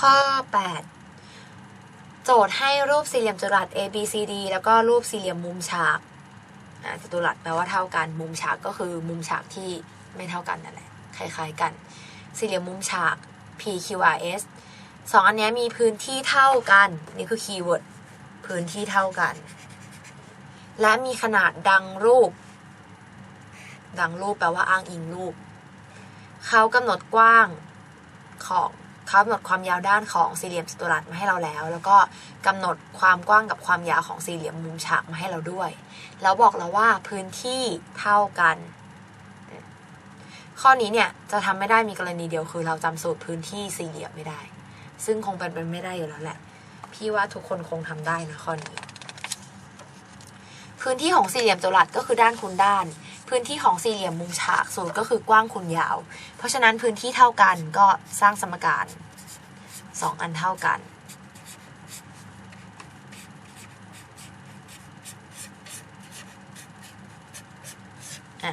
ข้อ 8 โจทย์ให้รูปสี่เหลี่ยมจัตุรัส A B C D แล้วก็รูปสี่เหลี่ยมมุมฉากอ่าจัตุรัสแปลว่าเท่ากัน มุมฉากก็คือมุมฉากที่ไม่เท่ากันนั่นแหละ คล้ายๆกัน สี่เหลี่ยมมุมฉาก P Q R S สองอันนี้มีพื้นที่เท่ากัน นี่คือคีย์เวิร์ด พื้นที่เท่ากัน และมีขนาดดังรูป ดังรูปแปลว่าอ้างอิงรูป เขากำหนดกว้างของ เขากำหนดความยาวด้านของสี่เหลี่ยมจัตุรัสมาให้เราแล้ว แล้วก็กำหนดความกว้างกับความยาวของสี่เหลี่ยมมุมฉากมาให้เราด้วย แล้วบอกเราว่าพื้นที่เท่ากัน ข้อนี้เนี่ยจะทำไม่ได้มีกรณีเดียวคือเราจำสูตรพื้นที่สี่เหลี่ยมไม่ได้ ซึ่งคงเป็นไปไม่ได้อยู่แล้วแหละ พี่ว่าทุกคนคงทำได้นะข้อนี้ พื้นที่ของสี่เหลี่ยมจัตุรัสก็คือด้านคูณด้าน พื้นที่ของสี่เหลี่ยมมุมฉากสูตรก็คือกว้างคูณยาว เพราะฉะนั้นพื้นที่เท่ากันก็สร้างสมการสองอันเท่ากันอะ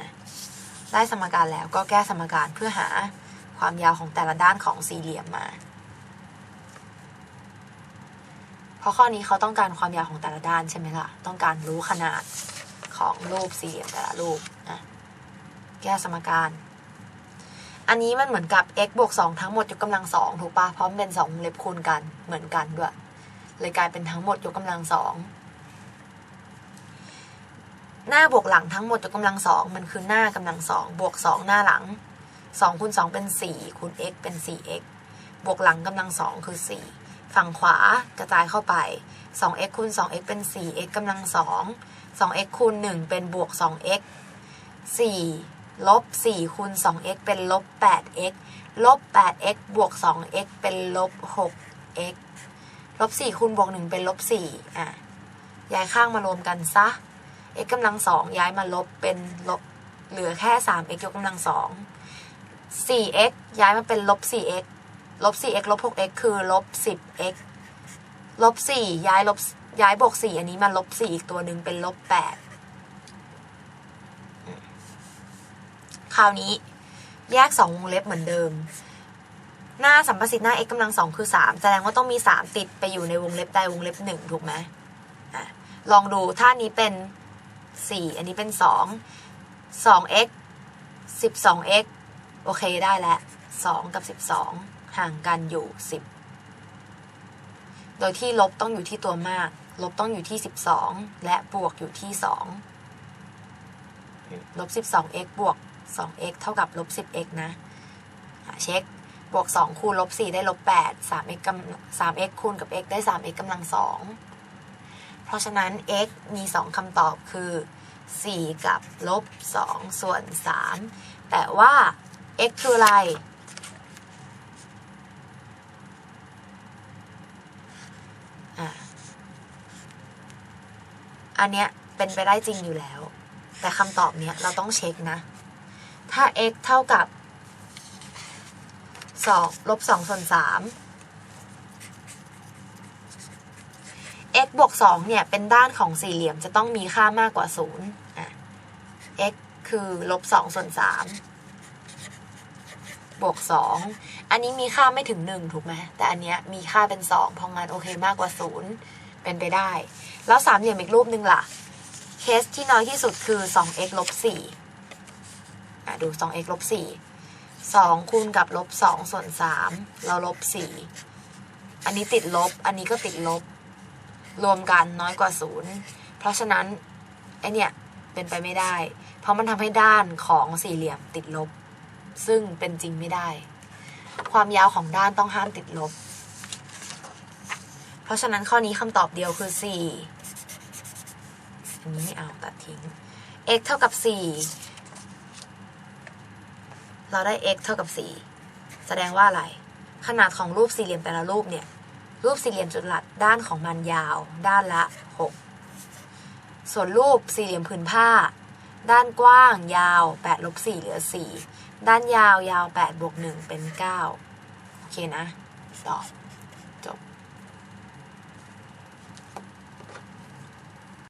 ได้สมการแล้วก็แก้สมการเพื่อหาความยาวของแต่ละด้านของสี่เหลี่ยมมา เพราะข้อนี้เขาต้องการความยาวของแต่ละด้านใช่ไหมล่ะ ต้องการรู้ขนาดของรูปสี่เหลี่ยมแต่ละรูป แก้สมการ อันนี้มันเหมือนกับ x บวก2ทั้งหมดยกกำลังสองถูกปะเพราะมันเป็นสองเล็บคูณกันเหมือนกันด้วย เลยกลายเป็นทั้งหมดยกกำลังสองหน้าบวกหลังทั้งหมดยกกำลังสองมันคือหน้ากำลังสองบวกสองหน้าหลังสองคูณสองเป็นสี่คูณ x เป็นสี่ x บวกหลังกำลังสองคือสี่ฝั่งขวากระจายเข้าไป 2x คูณ 2x เป็น 4x กำลัง 2 2x คูณ 1 เป็นบวก 2x 4 ลบ4คูณ 2x เป็นลบ 8x ลบ 8x บวก 2x เป็นลบ 6x ลบ 4คูณบวก 1 เป็นลบ 4 อะ ย้ายข้างมารวมกันซะ x กำลัง 2 ย้ายมาลบเป็นลบ เหลือแค่ 3x ยกกำลัง 2 4x ย้ายมาเป็นลบ 4x ลบ 4x ลบ 6x คือลบ 10x ลบ 4 ย้ายลบ ย้ายบวก 4 อันนี้มาลบ 4 อีกตัวหนึ่งเป็นลบ 8 ราวนี้แยก 2 วงเล็บเหมือนเดิม หน้าสัมประสิทธิ์หน้า x กำลัง2คือ 3 แสดงว่าต้องมี 3 ติดไปอยู่ในวงเล็บใดวงเล็บ 1 ถูกไหมอะลองดูถ้านี้เป็น 4 อันนี้เป็น 2 2x 12x โอเคได้แล้ว 2 กับ 12 ห่างกันอยู่ 10 โดยที่ลบต้องอยู่ที่ตัวมาก ลบต้องอยู่ที่ 12 และบวกอยู่ที่ 2 ลบ 12x บวก 2x เท่ากับลบ 10x นะเช็คบวก 2 คูณลบ 4 ได้ลบ 8 3x กำ 3x คูณกับ x ได้ 3x กำลัง 2 เพราะฉะนั้น x มี 2คำตอบคือ 4 กับลบ 2 ส่วน 3 แต่ว่า x คืออะไรอะอันเนี้ยเป็นไปได้จริงอยู่แล้ว แต่คำตอบเนี้ยเราต้องเช็คนะ ถ้า x เท่ากับ2ลบ2ส่วน3 x บวก2เนี่ย เป็นด้านของสี่เหลี่ยมจะต้องมีค่ามากกว่า0อะ x คือลบ2ส่วน3บวก 2 อันนี้มีค่าไม่ถึง 1 ถูกไหมแต่อันเนี้ยมีค่าเป็น 2 เพราะงั้นโอเคมากกว่า 0 เป็นไปได้ แล้วสามเหลี่ยมอีกรูปหนึ่งล่ะ เคสที่น้อยที่สุดคือ 2x ลบ4อะ ดู 2x ลบ4 2 คูณกับลบ 2 ส่วน 3 เราลบ 4 อันนี้ติดลบ อันนี้ก็ติดลบ รวมกันน้อยกว่า 0 เพราะฉะนั้นไอเนี่ยเป็นไปไม่ได้ เพราะมันทำให้ด้านของสี่เหลี่ยมติดลบ ซึ่งเป็นจริงไม่ได้ ความยาวของด้านต้องห้ามติดลบ เพราะฉะนั้นข้อนี้คำตอบเดียวคือ 4 อันนี้ไม่เอาตัดทิ้ง x เท่ากับ 4 เราได้ x เท่ากับ 4 แสดงว่าอะไร ขนาดของรูปสี่เหลี่ยมแต่ละรูปเนี่ย รูปสี่เหลี่ยมจุดหลัดด้านของมันยาว ด้านละ 6 ส่วนรูปสี่เหลี่ยมผืนผ้า ด้านกว้างยาว8ลบ4เหลือ 4 ด้านยาวยาว8บวก1เป็น 9 โอเคนะตอบ